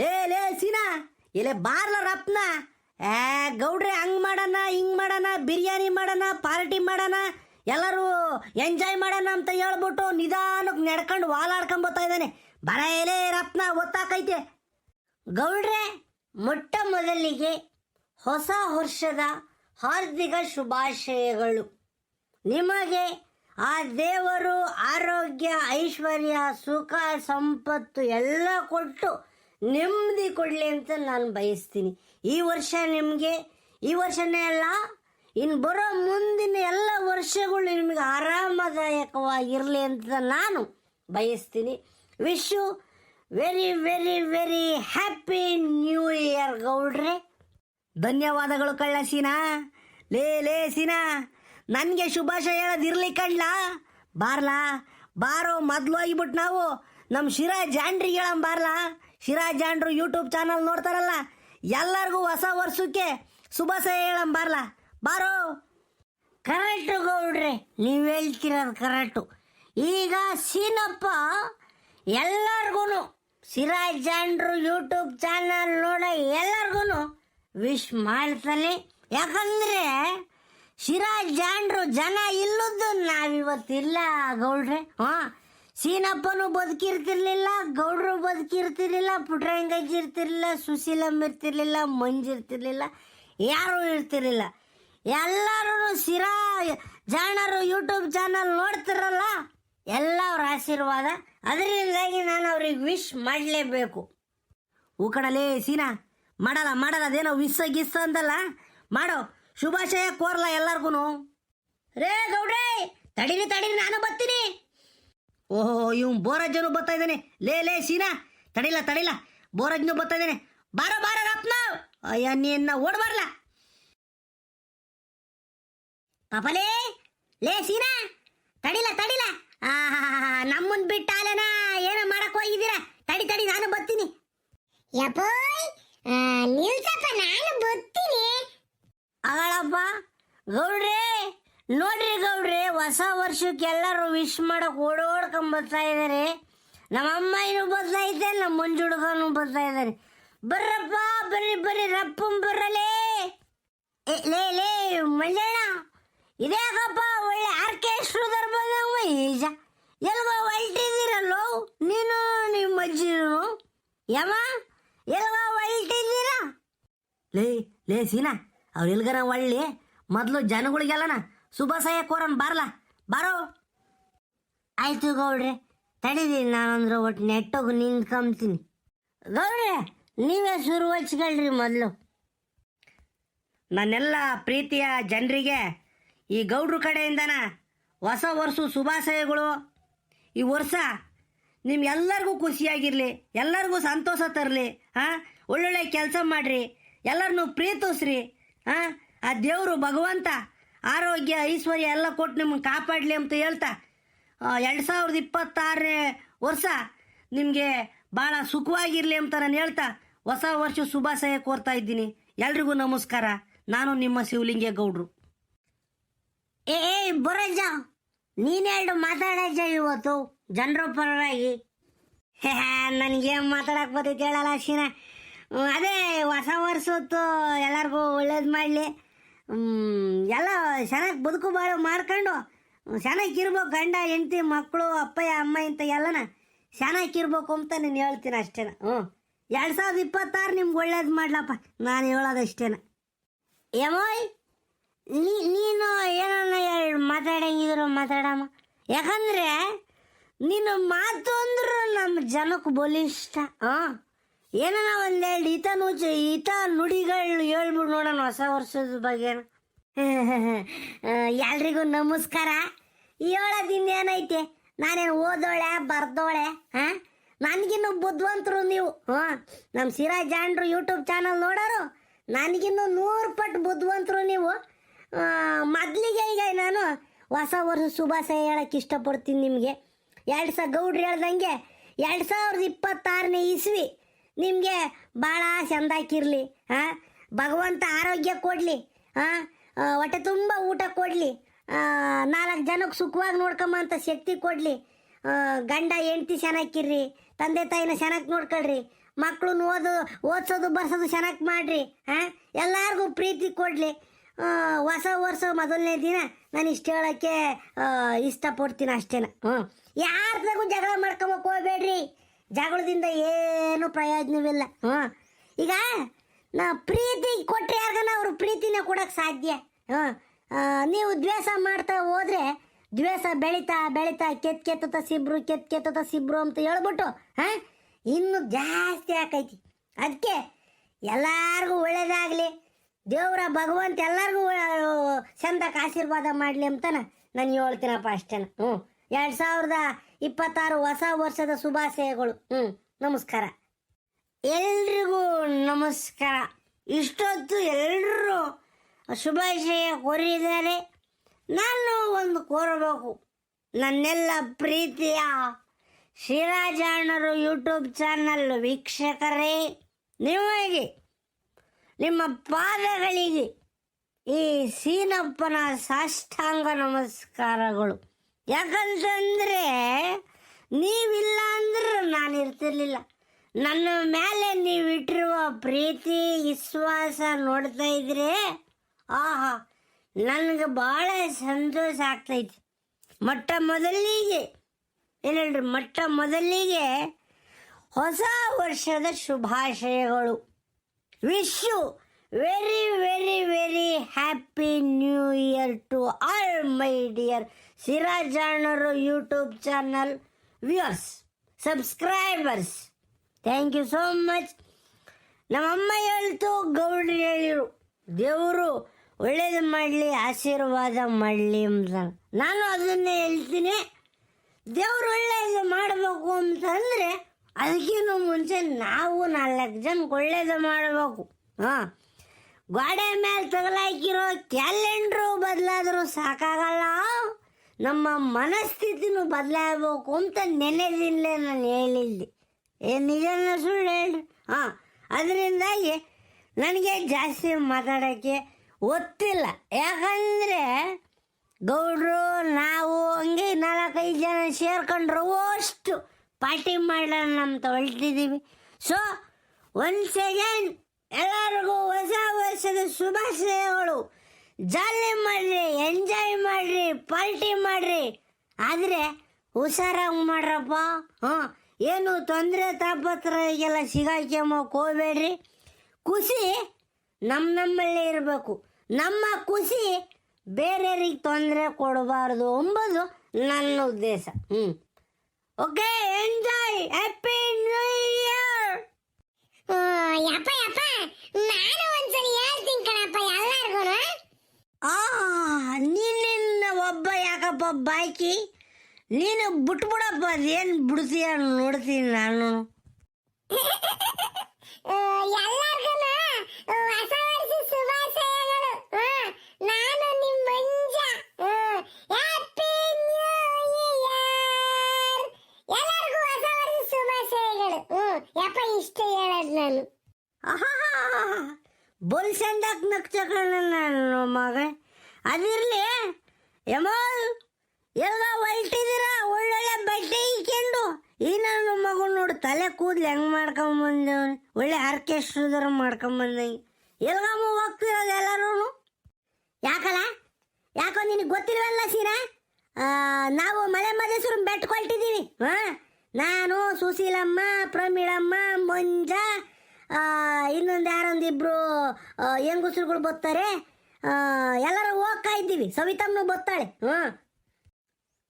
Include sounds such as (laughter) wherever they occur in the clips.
ಲೇ ಲೇ, ಸೀನಾ. ಇಲ್ಲೇ ಬಾರ್ಲ ರಪ್ನ ಏ, ಗೌಡ್ರೆ, ಹಂಗ್ ಮಾಡೋಣ, ಹಿಂಗ್ ಮಾಡೋಣ, ಬಿರಿಯಾನಿ ಮಾಡೋಣ, ಪಾರ್ಟಿ ಮಾಡೋಣ, ಎಲ್ಲರೂ ಎಂಜಾಯ್ ಮಾಡೋಣ ಅಂತ ಹೇಳ್ಬಿಟ್ಟು ನಿಧಾನಕ್ಕೆ ನಡ್ಕೊಂಡು ವಾಲಾಡ್ಕೊಂಡ್ ಬರ್ತಾ ಇದ್ದಾನೆ. ಬರ ಎಲೆ ರತ್ನ, ಒತ್ತಾಕೈತೆ. ಗೌಡ್ರೆ, ಮೊಟ್ಟ ಮೊದಲಿಗೆ ಹೊಸ ವರ್ಷದ ಹಾರ್ದಿಕ ಶುಭಾಶಯಗಳು. ನಿಮಗೆ ಆ ದೇವರು ಆರೋಗ್ಯ, ಐಶ್ವರ್ಯ, ಸುಖ, ಸಂಪತ್ತು ಎಲ್ಲ ಕೊಟ್ಟು ನೆಮ್ಮದಿ ಕೊಡಲಿ ಅಂತ ನಾನು ಬಯಸ್ತೀನಿ. ಈ ವರ್ಷ ನಿಮಗೆ, ಈ ವರ್ಷನೇ ಅಲ್ಲ ಇನ್ನು ಬರೋ ಮುಂದಿನ ಎಲ್ಲ ವರ್ಷಗಳು ನಿಮಗೆ ಆರಾಮದಾಯಕವಾಗಿರಲಿ ಅಂತ ನಾನು ಬಯಸ್ತೀನಿ. Wish you very very very happy new year ಗೌಡ್ರೆ. ಧನ್ಯವಾದಗಳು ಕಳ್ಳ ಸೀನಾ ಲೇ ಲೇ ಸೀನಾ, ನನಗೆ ಶುಭಾಶಯ ಹೇಳೋದಿರಲಿ ಕಳ್ಳ. ಬಾರ್ಲಾ, ಬಾರೋ ಮೊದಲು ಹೋಗ್ಬಿಟ್ಟು ನಾವು ನಮ್ಮ ಶಿರಾ ಜಾಂಡ್ರಿಗೆ ಹೇಳಂ ಬಾರ್ಲಾ ಶಿರಾ ಜಾಂಡ್ರು ಯೂಟ್ಯೂಬ್ ಚಾನಲ್ ನೋಡ್ತಾರಲ್ಲ, ಎಲ್ಲರಿಗೂ ಹೊಸ ವರ್ಷಕ್ಕೆ ಶುಭಾಶಯ ಹೇಳಂ ಬರಲ್ಲ ಬಾರೋ. ಕರೆಕ್ಟು ಗೌಡ್ರಿ, ನೀವು ಹೇಳ್ತಿರೋದು ಕರೆಕ್ಟು. ಈಗ ಸೀನಪ್ಪ ಎಲ್ಲರಿಗೂ ಸಿರಾಜ್ ಜಾಂಡ್ರು ಯೂಟ್ಯೂಬ್ ಚಾನಲ್ ನೋಡ ಎಲ್ಲರಿಗೂ ವಿಶ್ ಮಾಡ್ತಾನೆ ಯಾಕಂದರೆ ಸಿರಾಜ್ ಜಾಂಡ್ರು ಜನ ಇಲ್ಲದ್ದು ನಾವಿವತ್ತಿಲ್ಲ ಗೌಡ್ರೆ. ಹಾ ಸೀನಪ್ಪನು ಬದುಕಿರ್ತಿರ್ಲಿಲ್ಲ, ಗೌಡ್ರು ಬದುಕಿರ್ತಿರ್ಲಿಲ್ಲ, ಪುಟ್ರಂಗಜ್ಜಿ ಇರ್ತಿರ್ಲಿಲ್ಲ, ಸುಶೀಲಮ್ಮ ಇರ್ತಿರ್ಲಿಲ್ಲ, ಮಂಜು ಇರ್ತಿರ್ಲಿಲ್ಲ, ಯಾರೂ ಇರ್ತಿರ್ಲಿಲ್ಲ. ಎಲ್ಲರೂ ಸಿರಾ, ಜಾಣರು ಯೂಟ್ಯೂಬ್ ಚಾನಲ್ ನೋಡ್ತಿರಲ್ಲ ಎಲ್ಲ ಅವ್ರ ಆಶೀರ್ವಾದ. ಅದರಿಂದಾಗಿ ನಾನು ಅವ್ರಿಗೆ ವಿಶ್ ಮಾಡಲೇಬೇಕು. ಕಡಲೇ ಸೀನಾ, ಮಾಡಲ್ಲ ಮಾಡಲ್ಲ, ಅದೇನೋ ವಿಸ್ಸ ಗಿಸ್ಸ ಅಂತಲ್ಲ. ಮಾಡೋ, ಶುಭಾಶಯ ಕೋರ್ಲ ಎಲ್ಲರಿಗೂ ರೇ ಗೌಡ್ರೇ, ತಡೀರಿ ತಡೀರಿ, ನಾನು ಬರ್ತೀನಿ. ಓಹೋ ಇವ್ ಬೋರಜ್ಜನು ಬರ್ತಾ ಇದ್ದಾನೆ. ಲೇ ಲೇ ಸೀನಾ. ತಡಿಲ್ಲ ತಡಿಲ್ಲ ಬೋರಜ್ನು ಬರ್ತಾ ಇದ್ದಾನೆ. ಬಾರ ಬಾರ ರತ್ನ. ಅಯ್ಯ ನೀನ್ನ ಓಡ್ ಬರ್ಲ. ಪಾಪಲೇ ಲೇ ಸೀನಾ. ತಡಿಲ್ಲ ತಡಿಲ್ಲ ನಮ್ಮನ್ ಬಿಟ್ಟಾಲೆನ ಏನೋ ಮಾಡಕ್ ಹೋಗಿದ್ದೀರಾ? ತಡಿ ತಡಿ ನಾನು ಬರ್ತೀನಿ. ಯಪ್ಪೋಯ್ ನಿಲ್ಸಪ್ಪ ನಾನು ಬರ್ತೀನಿ. ಅವಳಪ್ಪ ಗೌಡ್ರೆ. ನೋಡ್ರಿ ಗೌಡ್ರಿ ಹೊಸ ವರ್ಷಕ್ಕೆ ಎಲ್ಲರೂ ವಿಶ್ ಮಾಡಕ್ ಓಡೋಡ್ಕೊಂಡ್ ಬರ್ತಾ ಇದಾರೆ. ನಮ್ಮ ಅಮ್ಮನೂ ಬರ್ತಾ ಇದೆ ನಮ್ಮ ಮಂಜುಡುಗನು ಬರ್ತಾ ಇದ್ದಾರೆ ಬರ್ರಪ್ಪ ಬರ್ರಿ ಬರ್ರಿ ರಪ್ಪಂ ಬರ್ರಲೇ. ಏ, ಲೇ ಲೇ ಮಂಜಣ್ಣ ಇದ್ಯಾಕಪ್ಪ ಒಳ್ಳೆ ಆರ್ಕೆಸ್ಟ್ರಾದವ್ರು ಬಂದಂಗ ಈಜ ಎಲ್ಗೋ ಹೊಲ್ಟಿದ್ದೀರಲ್ಲೋ? ನೀನು ನಿಮ್ಮ ಅಜ್ಜಿನು? ಯಮ್ಮ ಎಲ್ಗೋ ಹೊಲ್ಟಿದ್ದೀರಾ? ಲೇ ಲೇ ಸೀನಾ ಅವ್ರು ಎಲ್ಗರ ಒಳ್ಳೆ ಮೊದಲು ಜನಗಳಿಗೆಲ್ಲನ ಶುಭಾಶಯ ಕೋರನ್, ಬಾರ್ಲ. ಬಾರೋ. ಆಯ್ತು ಗೌಡ್ರೆ, ತಡೀರಿ, ನಾನಂದ್ರೆ ಒಟ್ಟು ನೆಟ್ಟೋಗಿ ನಿಂತ್ಕೊಂತೀನಿ ಗೌಡ್ರೆ, ನೀವೇ ಶುರು ಹಚ್ಕೊಳ್ರಿ ಮೊದಲು. ನನ್ನೆಲ್ಲ ಪ್ರೀತಿಯ ಜನರಿಗೆ, ಈ ಗೌಡ್ರ ಕಡೆಯಿಂದನ ಹೊಸ ವರ್ಷ ಶುಭಾಶಯಗಳು. ಈ ವರ್ಷ ನಿಮ್ಗೆಲ್ಲರಿಗೂ ಖುಷಿಯಾಗಿರಲಿ, ಎಲ್ಲರಿಗೂ ಸಂತೋಷ ತರಲಿ ಹಾಂ ಒಳ್ಳೊಳ್ಳೆ ಕೆಲಸ ಮಾಡಿರಿ ಎಲ್ಲರನ್ನೂ ಪ್ರೀತಿಸ್ರಿ ಹಾಂ ಆ ದೇವರು ಭಗವಂತ ಆರೋಗ್ಯ, ಐಶ್ವರ್ಯ ಎಲ್ಲ ಕೊಟ್ಟು ನಿಮ್ಮನ್ನು ಕಾಪಾಡಲಿ ಅಂತ ಹೇಳ್ತಾ ಎರಡು ಸಾವಿರದ ಇಪ್ಪತ್ತಾರನೇ ವರ್ಷ ನಿಮಗೆ ಭಾಳ ಸುಖವಾಗಿರಲಿ ಅಂತ ನಾನು ಹೇಳ್ತಾ, ಹೊಸ ವರ್ಷ ಶುಭಾಶಯ ಕೋರ್ತಾ ಇದ್ದೀನಿ. ಎಲ್ರಿಗೂ ನಮಸ್ಕಾರ. ನಾನು ನಿಮ್ಮ ಶಿವಲಿಂಗೇಗೌಡ್ರು. ಏ ಏ, ಬರಜ್ಜ ನೀನೆರಡು ಮಾತಾಡಜ ಇವತ್ತು? ಜನರ ಪರವಾಗಿ? ನನಗೇನು ಮಾತಾಡಕ್ಕೆ ಬರ್ತೈತೆ ಹೇಳಲ್ಲ ಅದೇ ಹೊಸ ವರ್ಷತ್ತು ಎಲ್ಲರಿಗೂ ಒಳ್ಳೇದು ಮಾಡಲಿ. ಎಲ್ಲ ಚೆನ್ನಾಗಿ ಬದುಕು ಬಾಳು ಮಾಡ್ಕೊಂಡು ಚೆನ್ನಾಗಿರ್ಬೇಕು ಗಂಡ, ಹೆಂಡತಿ ಮಕ್ಕಳು ಅಪ್ಪಯ್ಯ, ಅಮ್ಮ ಇಂತ ಎಲ್ಲನ ಚೆನ್ನಾಗಿರ್ಬೇಕು ಅಂತ ನೀನು ಹೇಳ್ತೀನಿ ಅಷ್ಟೇನ ಹ್ಞೂ ಎರಡು ಸಾವಿರದ ಇಪ್ಪತ್ತಾರು ನಿಮ್ಗೆ ಒಳ್ಳೇದು ಮಾಡ್ಲಪ್ಪ. ನಾನು ಹೇಳೋದು ಅಷ್ಟೇನ ಏಮೋಯ್ ನೀ ನೀನು ಏನನ್ನ ಮಾತಾಡಂಗಿದ್ರು ಮಾತಾಡಮ್ಮ. ಯಾಕಂದ್ರೆ ನೀನು ಮಾತು ಅಂದ್ರೂ ನಮ್ಮ ಜನಕ್ಕೆ ಬಲಿಷ್ಠ ಹಾಂ ಏನನ ಒಂದೆರಡು ಈತ ನುಚ್ಚ ಈತ ನುಡಿಗಳು ಹೇಳ್ಬಿಡು ನೋಡೋಣ ಹೊಸ ವರ್ಷದ ಬಗ್ಗೆ (laughs) ಎಲ್ರಿಗೂ ನಮಸ್ಕಾರ. ಹೇಳೋದಿಂದ ಏನೈತೆ? ನಾನೇನು ಓದೋಳೆ, ಬರ್ದೋಳೆ ಹಾಂ ನನಗಿನ್ನು ಬುದ್ಧವಂತರು ನೀವು. ಹಾಂ ನಮ್ಮ ಸಿರಾ ಜಾಂಡ್ರು ಯೂಟ್ಯೂಬ್ ಚಾನಲ್ ನೋಡೋರು, ನನಗಿನ್ನು ನೂರು ಪಟ್ಟು ಬುದ್ಧವಂತರು ನೀವು. ಮೊದ್ಲಿಗೆ ಈಗ ನಾನು ಹೊಸ ವರ್ಷ ಶುಭಾಶಯ ಹೇಳಕ್ಕೆ ಇಷ್ಟಪಡ್ತೀನಿ ನಿಮಗೆ. ಎರಡು ಸಾವಿರ ಗೌಡ್ರು ಹೇಳ್ದಂಗೆ ಎರಡು ಸಾವಿರದ ಇಪ್ಪತ್ತಾರನೇ ಇಸ್ವಿ ನಿಮಗೆ ಭಾಳ ಚೆಂದಾಕಿರಲಿ ಹಾಂ ಭಗವಂತ ಆರೋಗ್ಯ ಕೊಡಲಿ ಹಾಂ ಹೊಟ್ಟೆ ತುಂಬ ಊಟ ಕೊಡಲಿ ನಾಲ್ಕು ಜನಕ್ಕೆ ಸುಖವಾಗಿ ನೋಡ್ಕೊಂಬಂತ ಶಕ್ತಿ ಕೊಡಲಿ ಗಂಡ ಹೆಂಡ್ತಿ ಚೆನ್ನಾಗಿರ್ರಿ ತಂದೆ ತಾಯಿನ ಚೆನ್ನಾಗಿ ನೋಡ್ಕೊಳ್ರಿ ಮಕ್ಕಳನ್ನ ಓದು, ಓದ್ಸೋದು, ಬರ್ಸೋದು ಚೆನ್ನಾಗಿ ಮಾಡ್ರಿ ಹಾಂ ಎಲ್ಲರಿಗೂ ಪ್ರೀತಿ ಕೊಡಲಿ. ಹೊಸ ವರ್ಷ ಮೊದಲನೇ ದಿನ ನಾನು ಇಷ್ಟು ಹೇಳೋಕ್ಕೆ ಇಷ್ಟಪಡ್ತೀನಿ ಅಷ್ಟೇನ ಹ್ಞೂ ಯಾರ್ದಾಗೂ ಜಗಳ ಮಾಡ್ಕೊಂಬಕ್ಕೆ ಹೋಗ್ಬೇಡ್ರಿ. ಜಗಳದಿಂದ ಏನು ಪ್ರಯೋಜನವಿಲ್ಲ. ಹ್ಞೂ. ಈಗ ನಾ ಪ್ರೀತಿ ಕೊಟ್ಟರೆ ಯಾರ್ಗನ ಅವರು ಪ್ರೀತಿನ ಕೊಡಕ್ಕೆ ಸಾಧ್ಯ? ಹಾಂ ನೀವು ದ್ವೇಷ ಮಾಡ್ತಾ ಹೋದ್ರೆ ದ್ವೇಷ ಬೆಳೀತಾ ಬೆಳೀತಾ ಕೆತ್ ಕೆತ್ತತ ಸಿಬ್ರು, ಕೆತ್ ಕೆತ್ತತ ಸಿಬ್ರು ಅಂತ ಹೇಳ್ಬಿಟ್ಟು, ಹಾಂ, ಇನ್ನು ಜಾಸ್ತಿ ಆಕೈತಿ. ಅದಕ್ಕೆ ಎಲ್ಲಾರ್ಗೂ ಒಳ್ಳೇದಾಗಲಿ. ದೇವರ ಭಗವಂತ ಎಲ್ಲರಿಗೂ ಚಂದಕ್ಕೆ ಆಶೀರ್ವಾದ ಮಾಡಲಿ ಅಂತ ನಾನು ಹೇಳ್ತೀನಪ್ಪ ಅಷ್ಟೇನ. ಹ್ಞೂ. ಎರಡು ಸಾವಿರದ ಇಪ್ಪತ್ತಾರು ಹೊಸ ವರ್ಷದ ಶುಭಾಶಯಗಳು. ಹ್ಞೂ ನಮಸ್ಕಾರ. ಎಲ್ರಿಗೂ ನಮಸ್ಕಾರ. ಇಷ್ಟೊತ್ತು ಎಲ್ಲರೂ ಶುಭಾಶಯ ಕೋರಿದ್ದಾರೆ. ನಾನು ಒಂದು ಕೋರಬೇಕು. ನನ್ನೆಲ್ಲ ಪ್ರೀತಿಯ ಶಿರಾಜಾಣರು ಯೂಟ್ಯೂಬ್ ಚಾನಲ್ ವೀಕ್ಷಕರೇ, ನಿಮಗೆ, ನಿಮ್ಮ ಪಾದಗಳಿಗೆ ಈ ಸೀನಪ್ಪನ ಸಾಷ್ಟಾಂಗ ನಮಸ್ಕಾರಗಳು. ಯಾಕಂತಂದ್ರೆ ನೀವಿಲ್ಲ ಅಂದ್ರೆ ನಾನು ಇರ್ತಿರ್ಲಿಲ್ಲ. ನನ್ನ ಮೇಲೆ ನೀವಿಟ್ಟಿರುವ ಪ್ರೀತಿ, ವಿಶ್ವಾಸ ನೋಡ್ತಾ ಇದ್ರೆ, ಆಹಾ, ನನಗೆ ಭಾಳ ಸಂತೋಷ ಆಗ್ತೈತಿ. ಮೊಟ್ಟ ಮೊದಲಿಗೆ ಏನೇಳ್ರಿ ಮೊಟ್ಟ ಮೊದಲಿಗೆ ಹೊಸ ವರ್ಷದ ಶುಭಾಶಯಗಳು. Wish you very very very happy new year to all my dear ಸಿರಾಜಾಣರು YouTube channel viewers subscribers thank you so much ನಮ್ಮಮ್ಮ ಹೇಳ್ತು ಗೌಡ್ರು ಹೇಳಿರು, ದೇವರು ಒಳ್ಳೇದು ಮಾಡಲಿ, ಆಶೀರ್ವಾದ ಮಾಡಲಿ ಅಂತ. ನಾನು ಅದನ್ನೇ ಹೇಳ್ತೀನಿ. ದೇವ್ರು ಒಳ್ಳೇದು ಮಾಡಬೇಕು ಅಂತಂದರೆ ಅದಕ್ಕಿಂತ ಮುಂಚೆ ನಾವು ನಾಲ್ಕು ಜನಕ್ಕೆ ಒಳ್ಳೇದು ಮಾಡಬೇಕು. ಹಾಂ. ಗೋಡೆ ಮೇಲೆ ತಗಲಾಕಿರೋ ಕ್ಯಾಲೆಂಡ್ರು ಬದಲಾದರೂ ಸಾಕಾಗಲ್ಲ. ನಮ್ಮ ಮನಸ್ಥಿತಿನೂ ಬದಲಾಗಬೇಕು ಅಂತ ನೆನೆದಿಂದಲೇ ನಾನು ಹೇಳಿದ್ದೆ. ಏ, ನಿಜನ ಸುಳ್ಳು ಹೇಳ್ರಿ. ಹಾಂ, ಅದರಿಂದಾಗಿ ನನಗೆ ಜಾಸ್ತಿ ಮಾತಾಡೋಕ್ಕೆ ಗೊತ್ತಿಲ್ಲ ಯಾಕಂದರೆ ಗೌಡ್ರು, ನಾವು ಹಂಗೆ ನಾಲ್ಕೈದು ಜನ ಸೇರ್ಕೊಂಡ್ರು ಅಷ್ಟು ಪಾರ್ಟಿ ಮಾಡೋಣ ಅಂತ ಹೊಳ್ತಿದ್ದೀವಿ ಸೊ ಒಂದು ಸೆಕೆಂಡ್ ಎಲ್ಲರಿಗೂ ಶುಭಾಶಯಗಳು ಜಾಲಿ ಮಾಡ್ರಿ ಎಂಜಾಯ್ ಮಾಡ್ರಿ ಪಾರ್ಟಿ ಮಾಡ್ರಿ. ಆದರೆ ಹುಷಾರಾಗಿ ಮಾಡ್ರಪ್ಪ. ಹಾಂ, ಏನು ತೊಂದರೆ ತಾಪತ್ರಗೆಲ್ಲ ಸಿಗಾಕ್ಯಮಕ್ಕೆ ಕೋಬೇಡ್ರಿ. ಖುಷಿ ನಮ್ಮ ನಮ್ಮಲ್ಲೇ ಇರಬೇಕು. ನಮ್ಮ ಖುಷಿ ಬೇರೆಯವ್ರಿಗೆ ತೊಂದರೆ ಕೊಡಬಾರ್ದು ಎಂಬುದು ನನ್ನ ಉದ್ದೇಶ. ಹ್ಞೂ okay enjoy happy new year ಯಪ್ಪ ಯಪ್ಪ. ನಾನು ಒಂದ್ಸರಿ ಹೇಳ್ತೀನಿ ಕಣಪ್ಪ ಎಲ್ಲಾರ್ಗು ಆ ನೀನಿನ್ನ ಒಬ್ಬ ಯಾಕಪ್ಪ ಬಾಯ್ಕಿ ನೀನು ಬಿಟ್ಬಿಡಪ್ಪ ಅದೇನು ಬಿಡ್ತೀಯ ನೋಡ್ತೀನಿ ನಾನು ಎಲ್ಲಾರ್ಗು ಹೊಸ ವರ್ಷ ಶುಭಾಶಯಗಳು ಆ, ನಾನು ನಿಮ್ಮ ಮಂಜ ಹ್ಯಾಪಿ ನ್ಯೂ ಇಯರ್ ಎಲ್ಲರಿಗೂ ಹೊಸ ವರ್ಷ ಶುಭಾಶಯಗಳು ಹ್ಮ್ ಯಪ್ಪ ಇಷ್ಟು ಹೇಳೋದು ನಾನು ಬೋಲ್ ಚಂದಕ್ ನಗ್ತಕಣ ನನ್ನ ಮಗ. ಅದಿರಲಿ ಯಮೋಲ್ ಎಲ್ಲ ಹೊಲ್ಟಿದ್ದೀರ ಒಳ್ಳೊಳ್ಳೆ ಬಟ್ಟೆ ಇಕ್ಕೊಂಡು. ಈ ನನ್ನ ಮಗು ನೋಡು ತಲೆ ಕೂದಲು ಹೆಂಗ್ ಮಾಡ್ಕೊಂಬಂದವನು ಒಳ್ಳೆ ಆರ್ಕೆಸ್ಟ್ರದರ ಮಾಡ್ಕೊಂಬಂದಂಗೆ ಎಲ್ಗಮ್ಮ ಹೋಗ್ತಿರೋದು ಎಲ್ಲರೂ ಯಾಕಲ್ಲ ಯಾಕೋ ನಿನಗೆ ಗೊತ್ತಿಲ್ವಲ್ಲ ಆ, ನಾವು ಮಲೆ ಮದೇಶ್ವರ ಬೆಟ್ಕೊಳ್ತಿದ್ದೀವಿ. ಹಾಂ? ನಾನು ಸುಶೀಲಮ್ಮ ಪ್ರಮೀಳಮ್ಮ ಮಂಜ ಇನ್ನೊಂದು ಯಾರೊಂದಿಬ್ರು ಹೆಂಗಸ್ರುಗಳು ಬರ್ತಾರೆ? ಎಲ್ಲರೂ ಹೋಗ್ತಾ ಇದ್ದೀವಿ. ಸವಿತಮ್ಮನು ಬರ್ತಾಳೆ. ಹ್ಞೂ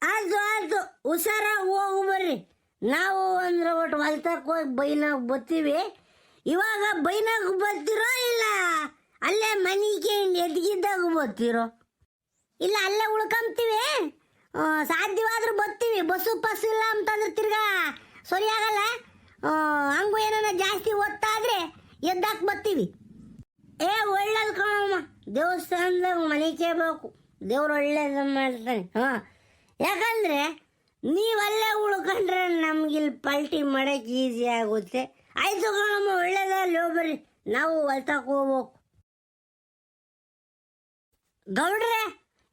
ಆಯ್ತು ಆಯ್ತು ಹುಷಾರ ಹೋಗು ಬರ್ರಿ. ನಾವು ಅಂದ್ರೆ ಒಟ್ಟು ಹೊಲ್ತಕ್ಕೆ ಹೋಗಿ ಬೈನಾಗ ಬರ್ತೀವಿ. ಇವಾಗ ಬೈನಾಗ ಬರ್ತೀರೋ ಇಲ್ಲ? ಅಲ್ಲೇ ಮನೆಗೆ ಎದ್ಗಿದ್ದಾಗ ಬರ್ತೀರೋ? ಇಲ್ಲ, ಅಲ್ಲೇ ಉಳ್ಕೊಂತೀವಿ. ಸಾಧ್ಯವಾದ್ರೂ ಬರ್ತೀವಿ. ಬಸ್ಸು ಪಸ್ಸು ಇಲ್ಲ ಅಂತಂದ್ರೆ ತಿರ್ಗಾ ಸರಿ ಆಗಲ್ಲ. ಹಂಗು ಏನಾರ ಜಾಸ್ತಿ ಒತ್ತಾದ್ರೆ ಎದ್ದಾಕ್ ಬರ್ತೀವಿ. ಏ, ಒಳ್ಳೇದು ಕಣಮ್ಮ ದೇವಸ್ಥಾನದಾಗ ಮನೆ ಕೇಳಬೇಕು ದೇವ್ರು ಒಳ್ಳೇದು ಮಾಡ್ತಾನೆ, ಹಾಂ. ಯಾಕಂದ್ರೆ ನೀವಲ್ಲೇ ಉಳ್ಕೊಂಡ್ರೆ ನಮ್ಗಿಲ್ಲಿ ಪಲ್ಟಿ ಮಾಡಕ್ಕೆ ಈಸಿ ಆಗುತ್ತೆ. ಆಯ್ತು ಕಣಮ್ಮ ಒಳ್ಳೇದಲ್ಲಿ ಹೋಗ್ಬರ್ರಿ ನಾವು ಹೊಲ್ತಕ್ಕೆ ಹೋಗ್ಬೇಕು. ಗೌಡ್ರೆ,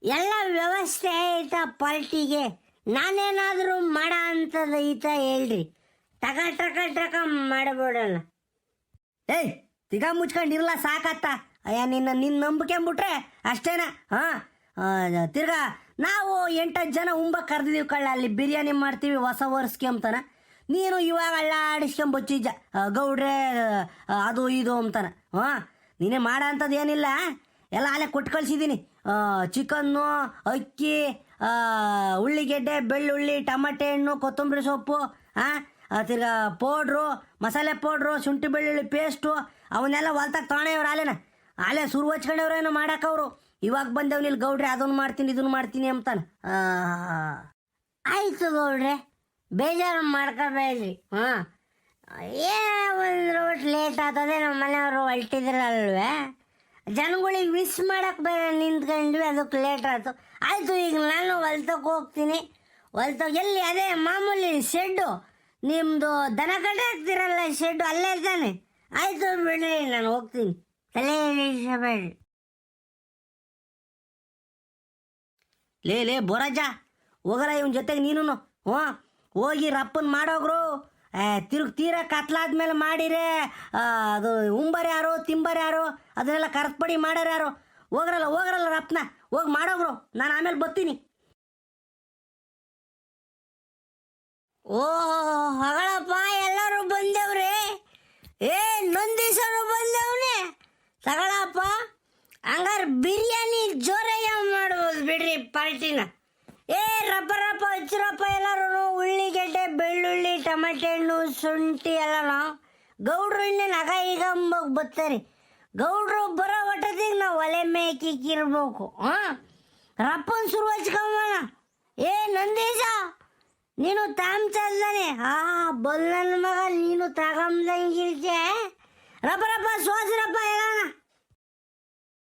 ಎಲ್ಲ ವ್ಯವಸ್ಥೆ ಐತ ಪಲ್ಟಿಗೆ. ನಾನೇನಾದರೂ ಮಾಡ ಅಂತದ ಐತ ಹೇಳ್ರಿ. ಟಕ ಟಕ ಟಕ ಮಾಡಬಿಡೋಣ ಏಯ್, ತಿಗ ಮುಚ್ಕೊಂಡಿರಲ್ಲ ಸಾಕತ್ತ. ಅಯ್ಯ, ನಿನ್ನ ನಿನ್ನ ನಂಬಿಕೆಂಬಿಟ್ರೆ ಅಷ್ಟೇನ, ಹಾ? ತಿರ್ಗಾ, ನಾವು ಎಂಟತ್ತು ಜನ ಉಂಬ ಕರೆದಿದ್ದೀವಿ ಕಳ್ಳ ಅಲ್ಲಿ ಬಿರಿಯಾನಿ ಮಾಡ್ತೀವಿ ಹೊಸ ವರ್ಷಕ್ಕೆ ಅಂತಾನ. ನೀನು ಇವಾಗ ಅಳ್ಳಾಡಿಸ್ಕೊಂಬಚ್ಚಿಜ್ಜ ಗೌಡ್ರೆ ಅದು, ಇದು ಅಂತಾನ. ಹಾಂ? ನೀನೇ ಮಾಡೋ ಅಂಥದ್ದು ಏನಿಲ್ಲ ಎಲ್ಲ ಅಲ್ಲೇ ಕೊಟ್ಟು ಕಳಿಸಿದ್ದೀನಿ ಚಿಕನ್ನು, ಅಕ್ಕಿ ಉಳ್ಳಿಗೆಡ್ಡೆ, ಬೆಳ್ಳುಳ್ಳಿ, ಟಮಟೆ ಹಣ್ಣು, ಕೊತ್ತಂಬರಿ ಸೊಪ್ಪು ಹಾಂ ತಿರ್ಗಾ ಪೌಡ್ರು, ಮಸಾಲೆ ಪೌಡ್ರು, ಶುಂಠಿ ಬೆಳ್ಳುಳ್ಳಿ ಪೇಸ್ಟು, ಅವನ್ನೆಲ್ಲ ಹೊಲ್ತಾಗ ತೊಗೊಂಡವ್ರು ಆಲೇನ. ಆಲೆ ಸುರು ಹಚ್ಕೊಂಡವ್ರೇನು ಮಾಡಾಕವ್ರು. ಇವಾಗ ಬಂದವ್ ಇಲ್ಲಿ ಗೌಡ್ರೆ ಅದನ್ನು ಮಾಡ್ತೀನಿ ಇದನ್ನು ಮಾಡ್ತೀನಿ ಅಂತಾನೆ. ಆಯ್ತು ಗೌಡ್ರೆ, ಬೇಜಾರು ಮಾಡ್ಕೋಬೇಡ್ರಿ ಹಾಂ. ಏನೋ ಒಂದು ಒಟ್ಟು ಲೇಟ್ ಆಗ್ತದೆ ನಮ್ಮ ಮನೆಯವರು ಹೊಲ್ಟಿದ್ರಲ್ವೇ. ಜನಗಳಿಗೆ ವಿಶ್ ಮಾಡಕ್ಕೆ ಬೇರೆ ನಿಂತ್ಕೊಂಡ್ವಿ ಅದಕ್ಕೆ ಲೇಟ್ ಆಯಿತು. ಆಯಿತು, ಈಗ ನಾನು ಹೊಲ್ತಕ್ಕೆ ಹೋಗ್ತೀನಿ. ಹೊಲ್ತಕ್ಕೆ ಎಲ್ಲಿ, ಅದೇ ಮಾಮೂಲಿ ಶೆಡ್ಡು ನಿಮ್ಮದು ದನ ಕಡೆ ಹಾಕ್ತಿರಲ್ಲ ಶೆಡ್ ಅಲ್ಲೇ ಇದ್ದಾನೆ. ಆಯಿತು ಬಿಡ್ರಿ ನಾನು ಹೋಗ್ತೀನಿ. ತಲೆ ಬೇಡ್ರಿ. ಲೇ ಲೇ, ಬೋರಾಜ ಹೋಗರ ಇವನ್ ಜೊತೆಗೆ ನೀನು ಹ್ಞೂ, ಹೋಗಿ ರಪ್ಪನ್ ಮಾಡೋಗ್ರು. ತಿರುಗ್ ತೀರ ಕತ್ಲಾದ್ಮೇಲೆ ಮಾಡಿರೆ ಅದು ಉಂಬರ್ ಯಾರು, ತಿಂಬರ್ ಯಾರು, ಅದನ್ನೆಲ್ಲ ಕರ್ತ್ಪಡಿ ಮಾಡ್ಯಾರ ಯಾರು? ಹೋಗ್ರಲ್ಲ ಹೋಗ್ರಲ್ಲ ರಪ್ನ. ಹೋಗಿ ಮಾಡೋಗ್ರು. ನಾನು ಆಮೇಲೆ ಬರ್ತೀನಿ. ಓ ಹಗಳಪ್ಪ ಎಲ್ಲರೂ ಬಂದೇವ್ರಿ? ಏ ನಂದೀಸರು ಬಂದವ್ನೆ? ತಗಳಪ್ಪ, ಹಂಗಾರ ಬಿರಿಯಾನಿ ಜೋರಯ್ಯ ಮಾಡ್ಬೋದು ಬಿಡ್ರಿ ಪಾರ್ಟಿನ. ಏ ರಬ್ಬರಪ್ಪ ರಪ್ಪ ಹಚ್ಚಿರಪ್ಪ ಎಲ್ಲರೂ ಉಳ್ಳಿಗೆಡ್ಡೆ, ಬೆಳ್ಳುಳ್ಳಿ, ಟಮಟೆ ಹಣ್ಣು, ಶುಂಠಿ ಎಲ್ಲನೂ ಗೌಡ್ರು ಇನ್ನೇನು ನಗ ಈಗ ಬರ್ತಾರೆ ಗೌಡ್ರು ಬರೋ ಹೊಟ್ಟದಿಗೆ ನಾವು ಒಲೆ ಮೇಕಿಕ್ಕಿರ್ಬೇಕು, ಹಾಂ? ರಪ್ಪನ ಶುರು ಹಚ್ಕೊಂಬೋಣ ಏ, ನಂದೀಶ! ನೀನು ತಾಮ್ಚಲ್ದಾನೆ ಆ ಬಲ್ಲನ ಮಗ ನೀನು ತಗಂದಂಗಿರ್ತೆ ರಪ್ಪ ರಪ್ಪ ಸೋಸ್ರಪ್ಪ